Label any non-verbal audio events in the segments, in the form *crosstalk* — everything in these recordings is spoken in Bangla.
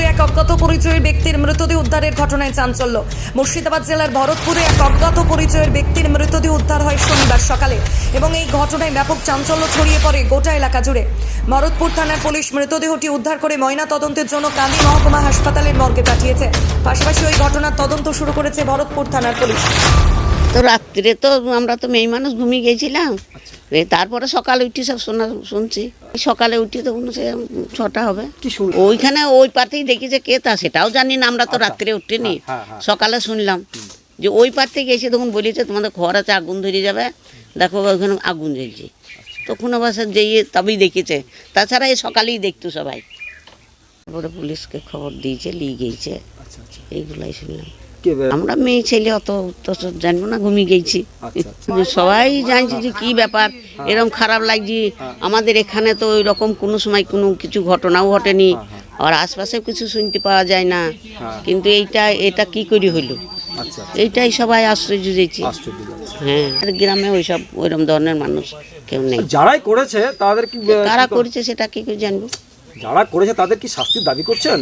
ভরতপুরে এক অজ্ঞাত পরিচয়ের ব্যক্তির মৃতদেহ উদ্ধারের ঘটনায় চাঞ্চল্য। মুর্শিদাবাদ জেলার ভরতপুরে এক অজ্ঞাত পরিচয়ের ব্যক্তির মৃতদেহ উদ্ধার হয় শনিবার সকালে এবং এই ঘটনায় ব্যাপক চাঞ্চল্য ছড়িয়ে পড়ে গোটা এলাকা জুড়ে। ভরতপুর থানার পুলিশ মৃতদেহটি উদ্ধার করে ময়না তদন্তের জন্য কান্দি মহকুমা হাসপাতালের মর্গে পাঠিয়েছে। পাশাপাশি ওই ঘটনার তদন্ত শুরু করেছে ভরতপুর থানার পুলিশ। তো রাত্রে তো আমরা তো মেয়ে মানুষ ঘুমিয়ে গেছিলাম। এ তারপরে সকালে উঠি সব শোনা শুনছি। সকালে উঠি তখন সে ছটা হবে। ওইখানে ওই পার্তেই দেখি যে কে তা সেটাও জানি না আমরা তো রাত্রে উঠিনি। হ্যাঁ, হ্যাঁ। সকালে শুনলাম। যে ওই পার্তে গেছি তখন বলেছে তোমাদের ঘর আছে আগুন ধরে যাবে। দেখো ওইখানে আগুন জ্বলছে। তখন আবার সে যেয়ে তবেই দেখেছে। তাছাড়া এই সকালেই দেখতো সবাই। তারপরে পুলিশকে খবর দিয়েছে নিয়ে গিয়েছে। আচ্ছা আচ্ছা। এইগুলাই শুনলাম। আমরা মেয়ে ছেলে অত জানব না ঘুমিয়ে গেছি। আচ্ছা, সবাই জানছি যে কি ব্যাপার এরকম খারাপ লাগছে। আমাদের এখানে তো ওই রকম কোনো সময় কোনো কিছু ঘটনাও ঘটেনি। আর আশপাশেও কিছু শুনতে পাওয়া যায় না। কিন্তু এইটা এটা কি করে হইল? আচ্ছা এইটাই সবাই আশ্চর্য দিয়েছি। হ্যাঁ। আর গ্রামে ওইসব ওইরকম ধরনের মানুষ কেউ নেই। যারাই করেছে তাদের কি কারা করেছে সেটা কি করে জানব? যারা করেছে তাদের কি শাস্তির দাবি করছেন?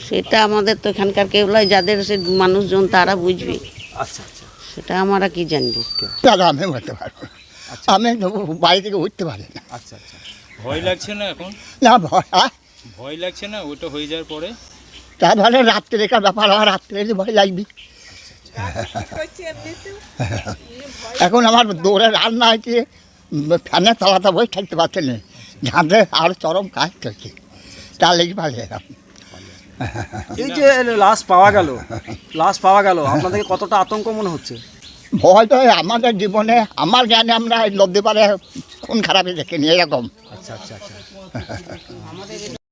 সেটা আমাদের তো এখানকার কেউ নয় যাদের সে মানুষজন তারা বুঝবে। আচ্ছা আচ্ছা। সেটা আমরা কি জানব? দাদা আমি বলতে পারব না। আমি তো বাড়ি থেকে উঠতে পারি না। আচ্ছা আচ্ছা। ভয় লাগছে না এখন? না ভয় আহ, ভয় লাগছে না? ওটা হয়ে যাওয়ার পরে? তারপরে রাত্রেকার ব্যাপার রাত্রে যে ভয় লাগবে। এখন আমার দৌড়ে রান্না হয়েছে ফ্যানের তলাতে বই থাকতে পারছে না। আর চরম কাজ চলছে। তার লেগে পালিয়ে এলাম *laughs* এই যে লাশ পাওয়া গেল লাশ পাওয়া গেল আপনাদেরকে কতটা আতঙ্ক মনে হচ্ছে? ভয় তো আমাদের জীবনে আমার জ্ঞানে আমরা নদী পারে কোন খারাপই দেখিনি এরকম। আচ্ছা আচ্ছা আচ্ছা। *laughs*